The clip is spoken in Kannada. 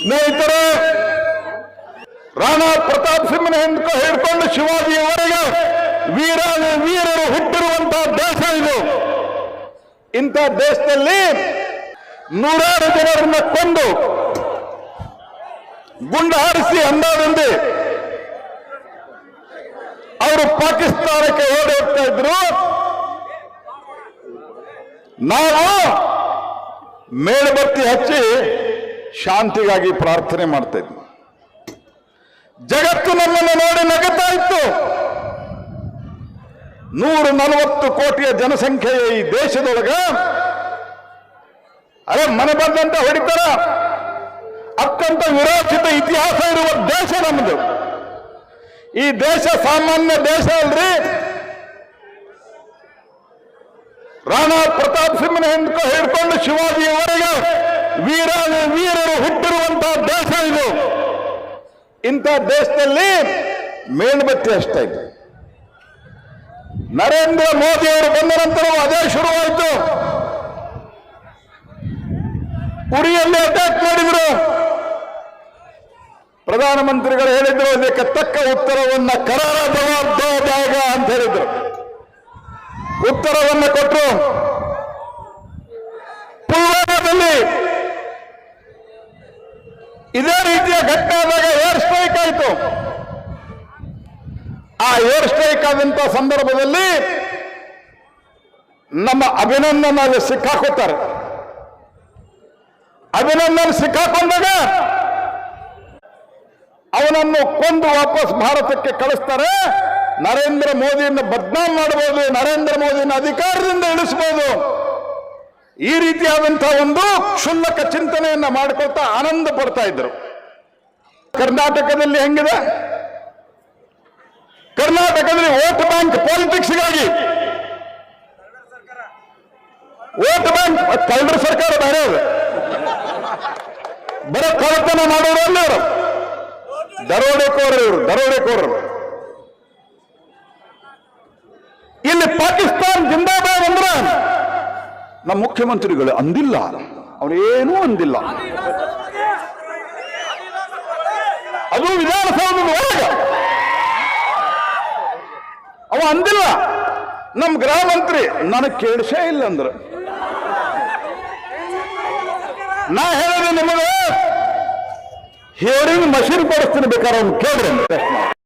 ಸ್ನೇಹಿತರೆ, ರಾಣಾ ಪ್ರತಾಪ್ ಸಿಂಹನ ಹಿಡ್ಕೊಂಡು ಶಿವಾಜಿಯವರೆಗೆ ವೀರ ವೀರರು ಹುಟ್ಟಿರುವಂತಹ ದೇಶ ಇದು. ಇಂಥ ದೇಶದಲ್ಲಿ ನೂರಾರು ಜನರನ್ನ ಕೊಂದು ಗುಂಡು ಹಾರಿಸಿ ಅಂದಾದಂತೆ ಅವರು ಪಾಕಿಸ್ತಾನಕ್ಕೆ ಓಡಿ ಹೋಗ್ತಾ ಇದ್ರು. ನಾವು ಮೇಣಬತ್ತಿ ಹಚ್ಚಿ ಶಾಂತಿಗಾಗಿ ಪ್ರಾರ್ಥನೆ ಮಾಡ್ತಾ ಇದ್ವಿ ಜಗತ್ತು ನಮ್ಮನ್ನು ನೋಡಿ ನಗತಾ ಇತ್ತು. ನೂರ ನಲವತ್ತು ಕೋಟಿಯ ಜನಸಂಖ್ಯೆಯ ಈ ದೇಶದೊಳಗ. ಅರೆ, ಮನೆ ಬಂದಂತ ಹೊಡಿತಾರ? ಅತ್ಯಂತ ವಿರೋಚಿತ ಇತಿಹಾಸ ಇರುವ ದೇಶ ನಮ್ಮದು ಈ ದೇಶ ಸಾಮಾನ್ಯ ದೇಶ ಅಲ್ರಿ. ರಾಣಾ ಪ್ರತಾಪ್ ಸಿಂಹನ ಹಿಡ್ಕೊಂಡು ಶಿವಾಜಿಯವರೆಗೆ ವೀರ ವೀರರು ಹುಟ್ಟಿರುವಂತಹ ದೇಶ ಇದು. ಇಂಥ ದೇಶದಲ್ಲಿ ಮೇಣಬತ್ತಿ ಅಷ್ಟೇ ಇದ್ರು ನರೇಂದ್ರ ಮೋದಿ ಅವರು ಬಂದ ನಂತರ ಅದೇ ಶುರುವಾಯಿತು. ಉರಿಯಲ್ಲಿ ಅಟ್ಯಾಕ್ ಮಾಡಿದ್ರು. ಪ್ರಧಾನಮಂತ್ರಿಗಳು ಹೇಳಿದ್ರು, ಅದಕ್ಕೆ ತಕ್ಕ ಉತ್ತರವನ್ನ ಕರಾರ ಜವಾಬ್ದಾರಿಯಾಗ ಅಂತ ಹೇಳಿದ್ರು. ಉತ್ತರವನ್ನು ಕೊಟ್ಟರು ಇದೇ ರೀತಿಯ ಘಟನೆ ಆದಾಗ ಏರ್ ಸ್ಟ್ರೈಕ್ ಆಯಿತು. ಆ ಏರ್ ಸ್ಟ್ರೈಕ್ ಆದಂತ ಸಂದರ್ಭದಲ್ಲಿ ನಮ್ಮ ಅಭಿನಂದನ್ ಅಲ್ಲಿ ಸಿಕ್ಕಾಕೋತಾರೆ ಅಭಿನಂದನ್ ಸಿಕ್ಕಾಕೊಂಡಾಗ ಅವನನ್ನು ಕೊಂದು ವಾಪಸ್ ಭಾರತಕ್ಕೆ ಕಳಿಸ್ತಾರೆ. ನರೇಂದ್ರ ಮೋದಿಯನ್ನು ಬದ್ನಾಮ್ ಮಾಡಬಹುದು, ನರೇಂದ್ರ ಮೋದಿಯನ್ನು ಅಧಿಕಾರದಿಂದ ಇಳಿಸಬಹುದು. ಈ ರೀತಿಯಾದಂತಹ ಒಂದು ಕ್ಷುಲ್ಲಕ ಚಿಂತನೆಯನ್ನ ಮಾಡ್ಕೊಳ್ತಾ ಆನಂದ ಪಡ್ತಾ ಇದ್ರು ಕರ್ನಾಟಕದಲ್ಲಿ ಹೆಂಗಿದೆ? ಕರ್ನಾಟಕದಲ್ಲಿ ವೋಟ್ ಬ್ಯಾಂಕ್ ಪಾಲಿಟಿಕ್ಸ್ಗಾಗಿ. ವೋಟ್ ಬ್ಯಾಂಕ್ ಕಳ್ಳರ ಸರ್ಕಾರ ಬೇರೆ ಇದೆ ಬರೋ ಕಳ್ಳತನ ಮಾಡೋರು ಅಲ್ಲ ಅವರು ದರೋಡೆಕೋರರು ಇವರು, ದರೋಡೆಕೋರರು. ಇಲ್ಲಿ ಪಾಕಿಸ್ತಾನ್ ಜಿಂದಾಬಾದ್ ನಮ್ಮ ಮುಖ್ಯಮಂತ್ರಿಗಳು ಅಂದಿಲ್ಲ. ಅವನೇನೂ ಅಂದಿಲ್ಲ. ಅದು ವಿಧಾನಸೌಧದ ಅವ ಅಂದಿಲ್ಲ. ನಮ್ಮ ಗೃಹ ಮಂತ್ರಿ, ನನಗೆ ಕೇಳಿಸೇ ಇಲ್ಲ ಅಂದ್ರೆ. ನಾ ಹೇಳಿದ್ರೆ ನಿಮಗೆ, ಹೇಳಿ ಮಷೀನ್ ಕೊಡಿಸ್ತೀನಿ ಬೇಕಾದ್ರೆ ಅವ್ನು ಮಾಡಿ